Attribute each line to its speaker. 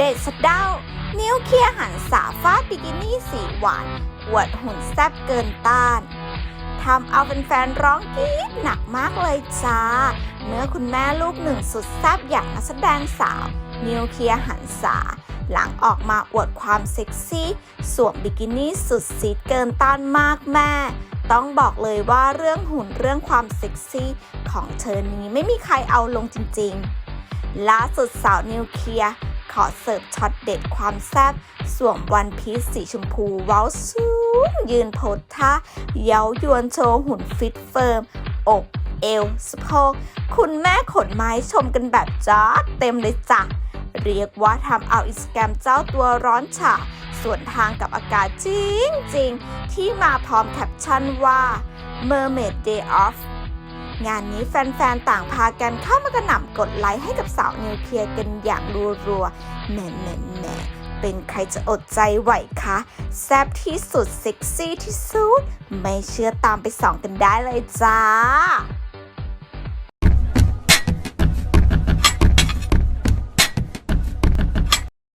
Speaker 1: เดชสะเด้านิ้วเคียหันสาฟาดบิกินี่สีหวานอวดหุ่นแซ่บเกินต้านทำเอาแฟนๆร้องกรี๊ดหนักมากเลยจ้า เมื่อคุณแม่ลูกหนึ่งสุดแซ่บอย่างนักแสดงสาว นิวเคลียร์หันษา หลังออกมาอวดความเซ็กซี่สวมบิกินี่สุดซีดเกินต้านมากแม่ ต้องบอกเลยว่าเรื่องหุ่นเรื่องความเซ็กซี่ของเธอนี้ไม่มีใครเอาลงจริงๆล่าสุดสาวนิวเคลียร์ ขอเสิร์ฟช็อตเด็ดความแซ่บสวมวันพีซสีชมพูเว้าสูงยืนโพสท่าเย้ายวนโชว์หุ่นฟิตเฟิร์ม อกเอวสะโพกคุณแม่ขนไม้ชมกันแบบจ้าดเต็มเลยจ้ะ เรียกว่าทำเอาอินสแกรมเจ้าตัวร้อนฉ่าส่วนทางกับอากาศจริงจริงๆที่มาพร้อมแคปชั่นว่า Mermaid Day Off งานนี้แฟนๆ ต่างพากันเข้ามากระหน่ำกดไลค์ให้กับสาวนิวเคลียร์กันอย่างรัวๆแหม่แหม่แหม่เป็นใครจะอดใจไหวคะ แซ่บที่สุด เซ็กซี่ที่สุด ไม่เชื่อตามไปส่องกันได้เลยจ้า